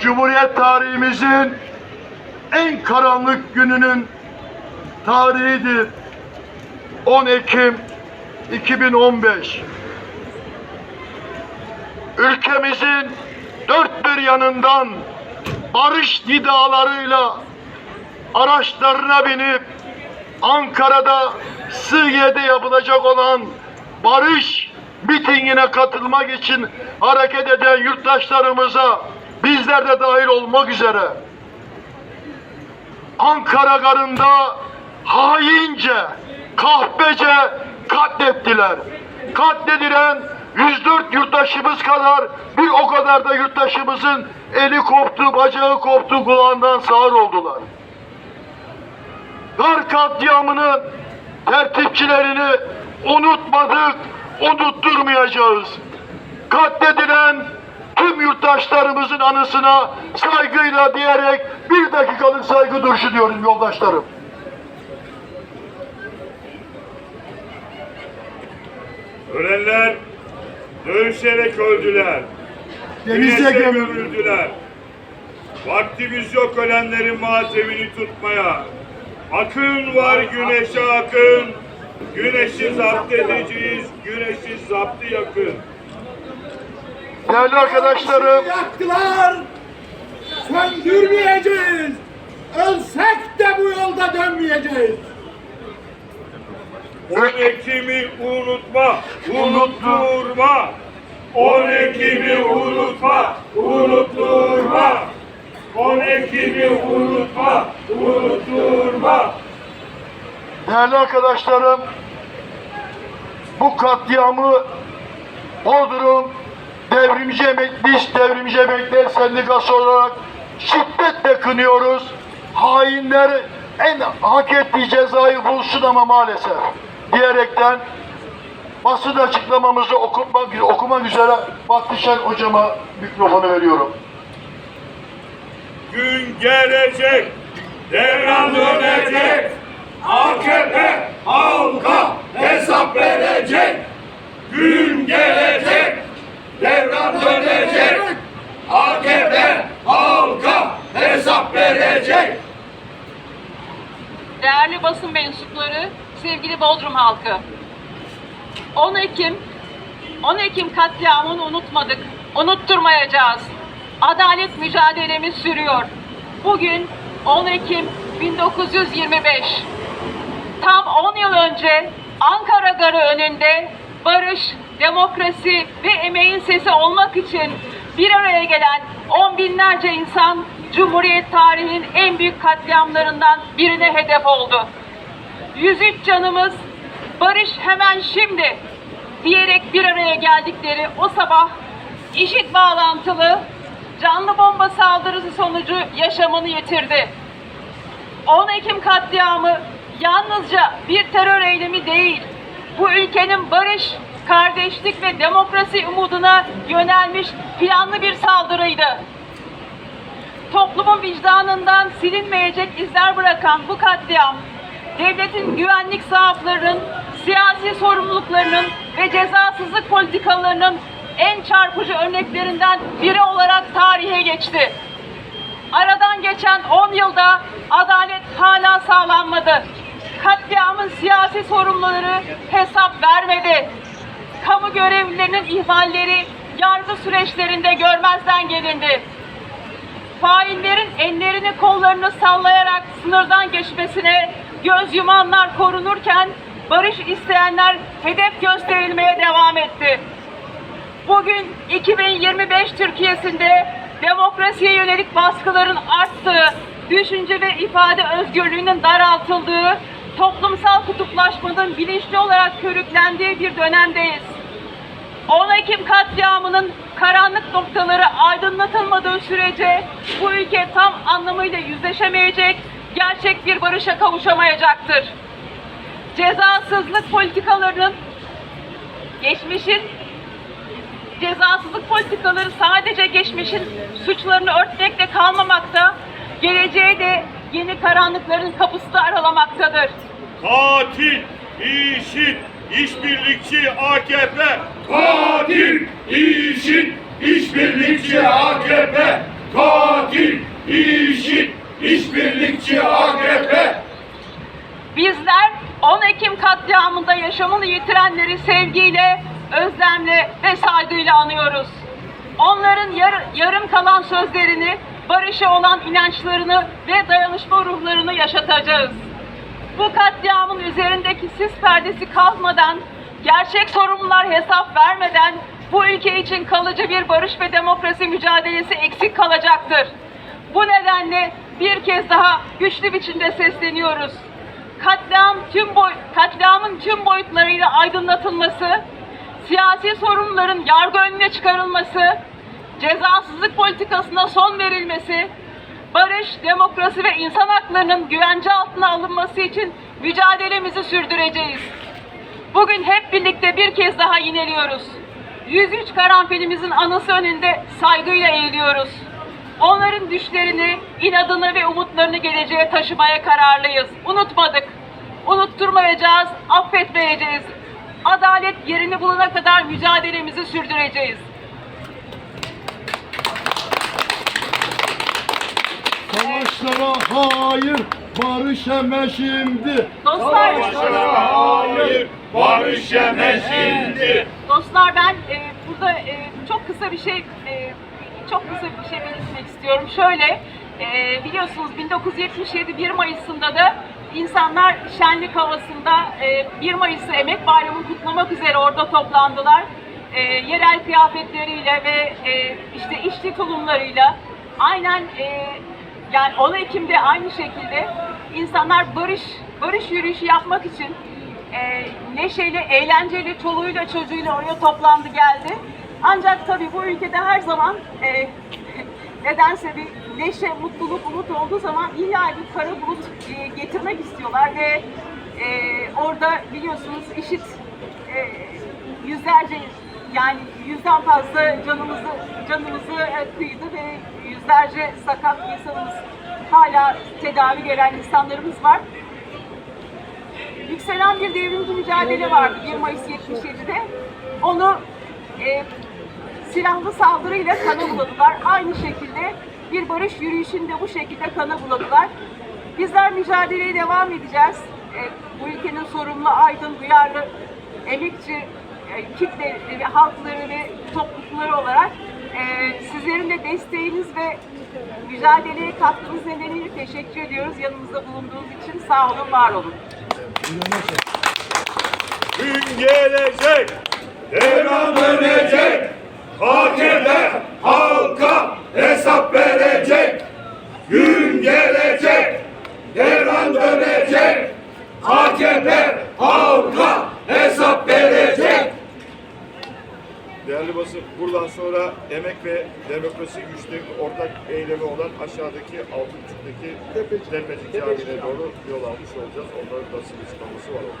Cumhuriyet tarihimizin en karanlık gününün tarihidir. 10 Ekim 2015. Ülkemizin dört bir yanından barış nidalarıyla araçlarına binip Ankara'da Sığye'de yapılacak olan barış mitingine katılmak için hareket eden yurttaşlarımıza bizler de dahil olmak üzere Ankara garında haince, kahpece katlettiler. Katledilen 104 yurttaşımız kadar bir o kadar da yurttaşımızın eli koptu, bacağı koptu, kulağından sağır oldular. Gar katliamının tertipçilerini unutmadık, unutturmayacağız. Katledilen tüm yurttaşlarımızın anısına saygıyla diyerek bir dakikalık saygı duruşu diyorum yoldaşlarım. Ölenler dövüşerek öldüler. Denize gömüldüler. Vaktimiz yok ölenlerin matemini tutmaya. Akın var güneşe akın. Güneşi zapt edeceğiz. Güneşi zaptı yakın. Değerli arkadaşlarım, Yaktılar. Söndürmeyeceğiz. Ölsek de bu yolda dönmeyeceğiz. 10 Ekim'i unutma, unutturma. 10 Ekim'i unutma, unutturma. 10 Ekim'i unutma, unutturma. değerli arkadaşlarım, bu katliamı Bodrum Devrimci Emekli İş Devrimci Emekliler Sendikası olarak şiddetle kınıyoruz. Hainler en hak ettiği cezayı bulsun ama maalesef diyerekten basın açıklamamızı okumak, okumak üzere Bahtişen hocama mikrofonu veriyorum. Gün gelecek, devran dönecek. AKP halka hesap verecek. Gün gelecek, devran dönecek. AKP halka hesap verecek. Değerli basın mensupları, sevgili Bodrum halkı. 10 Ekim 10 Ekim katliamını unutmadık. Unutturmayacağız. Adalet mücadelemiz sürüyor. Bugün 10 Ekim 1925. Tam 10 yıl önce Ankara Garı önünde barış, demokrasi ve emeğin sesi olmak için bir araya gelen on binlerce insan Cumhuriyet tarihinin en büyük katliamlarından birine hedef oldu. 103 canımız barış hemen şimdi diyerek bir araya geldikleri o sabah işit bağlantılı canlı bomba saldırısı sonucu yaşamını yitirdi. 10 Ekim katliamı yalnızca bir terör eylemi değil, bu ülkenin barış, kardeşlik ve demokrasi umuduna yönelmiş planlı bir saldırıydı. Toplumun vicdanından silinmeyecek izler bırakan bu katliam, devletin güvenlik zaaflarının, siyasi sorumluluklarının ve cezasızlık politikalarının en çarpıcı örneklerinden biri olarak tarihe geçti. Aradan geçen 10 yılda adalet hala sağlanmadı. Katliamın siyasi sorumluları hesap vermedi. Kamu görevlilerinin ihmalleri yargı süreçlerinde görmezden gelindi. Faillerin ellerini kollarını sallayarak sınırdan geçmesine göz yumanlar korunurken barış isteyenler hedef gösterilmeye devam etti. Bugün 2025 Türkiye'sinde demokrasiye yönelik baskıların arttığı, düşünce ve ifade özgürlüğünün daraltıldığı, toplumsal kutuplaşmanın bilinçli olarak körüklendiği bir dönemdeyiz. 10 Ekim katliamının karanlık noktaları aydınlatılmadığı sürece bu ülke tam anlamıyla yüzleşemeyecek, gerçek bir barışa kavuşamayacaktır. Cezasızlık politikalarının geçmişin cezasızlık politikaları sadece geçmişin suçlarını örtmekle kalmamakta, geleceğe de yeni karanlıkların kapısı aralamaktadır. Katil, işit, işbirlikçi AKP. Katil işin işbirlikçi AKP. Katil işin işbirlikçi AKP. Bizler 10 Ekim katliamında yaşamını yitirenleri sevgiyle, özlemle ve saygıyla anıyoruz. Onların yar yarım kalan sözlerini, barışa olan inançlarını ve dayanışma ruhlarını yaşatacağız. Bu katliamın üzerindeki sis perdesi kalkmadan gerçek sorumlular hesap vermeden bu ülke için kalıcı bir barış ve demokrasi mücadelesi eksik kalacaktır. Bu nedenle bir kez daha güçlü biçimde sesleniyoruz. Katliam tüm boy katliamın tüm boyutlarıyla aydınlatılması, siyasi sorunların yargı önüne çıkarılması, cezasızlık politikasına son verilmesi, barış, demokrasi ve insan haklarının güvence altına alınması için mücadelemizi sürdüreceğiz. Bugün hep birlikte bir kez daha yineliyoruz. 103 karanfilimizin anısı önünde saygıyla eğiliyoruz. Onların düşlerini, inadını ve umutlarını geleceğe taşımaya kararlıyız. Unutmadık. Unutturmayacağız, affetmeyeceğiz. Adalet yerini bulana kadar mücadelemizi sürdüreceğiz. Savaşlara hayır, barış hemen şimdi. Dostlar, Hayır, barış yeme şimdi. Dostlar ben e, burada e, çok kısa bir şey e, çok kısa bir şey belirtmek istiyorum. Şöyle e, biliyorsunuz 1977 1 Mayıs'ında da insanlar şenlik havasında e, 1 Mayıs'ı Emek Bayramı'nı kutlamak üzere orada toplandılar. E, yerel kıyafetleriyle ve e, işte işçi tulumlarıyla aynen e, yani 10 Ekim'de aynı şekilde insanlar barış barış yürüyüşü yapmak için e, neşeli, eğlenceli, çoluğuyla çocuğuyla oraya toplandı geldi. Ancak tabii bu ülkede her zaman e, nedense bir neşe, mutluluk, umut olduğu zaman illa bir kara bulut e, getirmek istiyorlar ve e, orada biliyorsunuz işit e, yüzlerce yani yüzden fazla canımızı canımızı e, kıydı ve yüzlerce sakat insanımız hala tedavi gelen insanlarımız var yükselen bir devrimci mücadele vardı 1 Mayıs 77'de. Onu e, silahlı saldırıyla kana buladılar. Aynı şekilde bir barış yürüyüşünde bu şekilde kana buladılar. Bizler mücadeleye devam edeceğiz. E, bu ülkenin sorumlu, aydın, duyarlı, emekçi e, kitle, e, halkları ve toplulukları olarak e, sizlerin de desteğiniz ve mücadeleye katkınız nedeniyle teşekkür ediyoruz. Yanımızda bulunduğunuz için sağ olun, var olun. Gün gelecek, devran dönecek. AKP halka hesap verecek. Gün gelecek, devran dönecek. AKP halka hesap verecek. Basın, buradan sonra emek ve demokrasi güçlerinin ortak eylemi olan aşağıdaki Altınçuk'taki Tepecik Camii'ne doğru yol almış olacağız. Onların basın açıklaması var orada.